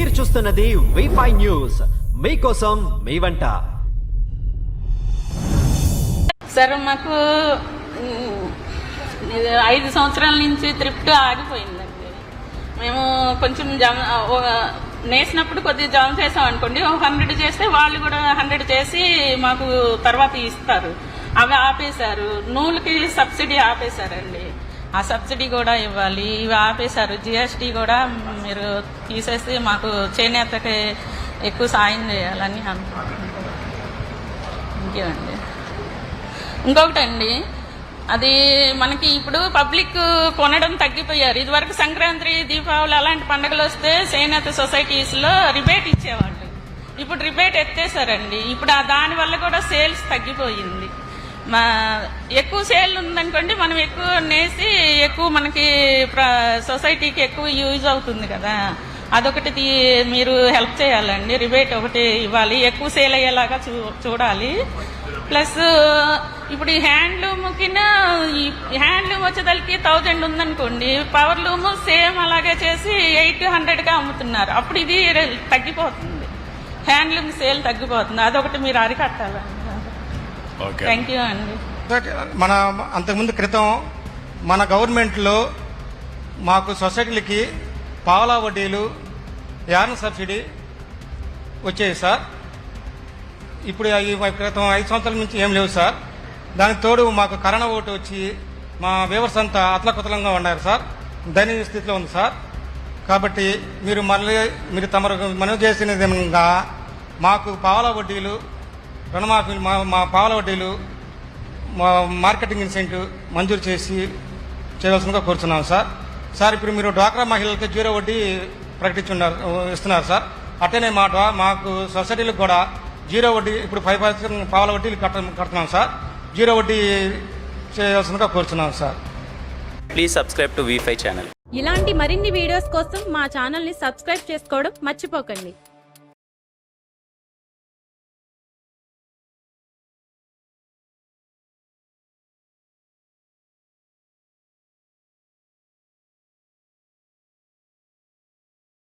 మీరు చూస్తున్నది wifi news మీకోసం మీ వంట. సార్ మాకు ఐదు సంవత్సరాల నుంచి త్రిప్ట్ ఆగిపోయిందండి. మేము కొంచెం జమ నేసినప్పుడు కొద్దిగా జమ చేసాం అనుకోండి. ఒక హండ్రెడ్ చేస్తే వాళ్ళు కూడా హండ్రెడ్ చేసి మాకు తర్వాత ఇస్తారు. అవి ఆపేశారు. నూలుకి సబ్సిడీ ఆపేశారండి. ఆ సబ్సిడీ కూడా ఇవ్వాలి. ఇవి ఆపేశారు. జిఎస్టీ కూడా మీరు తీసేసి మాకు చేనేతకి ఎక్కువ సాయం చేయాలని అనుకుంటున్నాను ఇంకేమండి ఇంకొకటండి. అది మనకి ఇప్పుడు పబ్లిక్ కొనడం తగ్గిపోయారు. ఇదివరకు సంక్రాంతి దీపావళి అలాంటి పండుగలు వస్తే చేనేత సొసైటీస్లో రిబేట్ ఇచ్చేవాళ్ళు. ఇప్పుడు రిబేట్ ఎత్తేసారండి ఇప్పుడు ఆ దాని వల్ల కూడా సేల్స్ తగ్గిపోయింది. మా ఎక్కువ సేల్ ఉందనుకోండి మనం ఎక్కువ నేసి ఎక్కువ మనకి ప్ర- సొసైటీకి ఎక్కువ యూజ్ అవుతుంది కదా. అదొకటి మీరు హెల్ప్ చేయాలండి. రిబేట్ ఒకటి ఇవ్వాలి. ఎక్కువ సేల్ అయ్యేలాగా చూ చూడాలి. ప్లస్ ఇప్పుడు ఈ హ్యాండ్లూమ్ హ్యాండ్లూమ్ వచ్చేదానికి థౌజండ్ ఉందనుకోండి పవర్ లూమ్ సేమ్ అలాగే చేసి ఎయిట్ హండ్రెడ్గా అమ్ముతున్నారు. అప్పుడు ఇది తగ్గిపోతుంది. హ్యాండ్లూమ్ సేల్ తగ్గిపోతుంది. అదొకటి మీరు అరికట్టాలండి. థ్యాంక్ యూ అండి మన అంతకుముందు క్రితం మన గవర్నమెంట్లో మాకు సొసైటీలకి పావలా వడ్డీలు యాన్ సబ్సిడీ వచ్చాయి సార్. ఇప్పుడు ఈ క్రితం ఐదు సంవత్సరాల నుంచి ఏం లేవు సార్. దానికి తోడు మాకు కరోనా ఓటు వచ్చి మా వ్యూవర్స్ అంతా అతలకుతలంగా ఉన్నారు సార్. దయనీయ స్థితిలో ఉంది సార్. కాబట్టి మీరు మళ్ళీ మీరు తమరు మనవి చేసిన విధంగా మాకు పావలా వడ్డీలు రుణమాఫీ మా మా పావలా వడ్డీలు మా మార్కెటింగ్ ఇన్సెంటివ్ మంజూరు చేసి చేయవలసిందిగా కోరుతున్నాం సార్. సార్ ఇప్పుడు మీరు డ్వాక్రా మహిళలకి జీరో వడ్డీ ప్రకటించున్నారు ఇస్తున్నారు సార్. అట్టనే మా డ్వా మాకు సొసైటీలకు కూడా జీరో వడ్డీ ఇప్పుడు ఫైవ్ పర్సెంట్ పావుల వడ్డీలు కట్ట కడుతున్నాం సార్. జీరో వడ్డీ చేయవలసిందిగా కోరుతున్నాం sir. Please subscribe to wifi channel ఇలాంటి మరిన్ని వీడియోస్ కోసం మా ఛానల్ని సబ్స్క్రైబ్ చేసుకోవడం మర్చిపోకండి.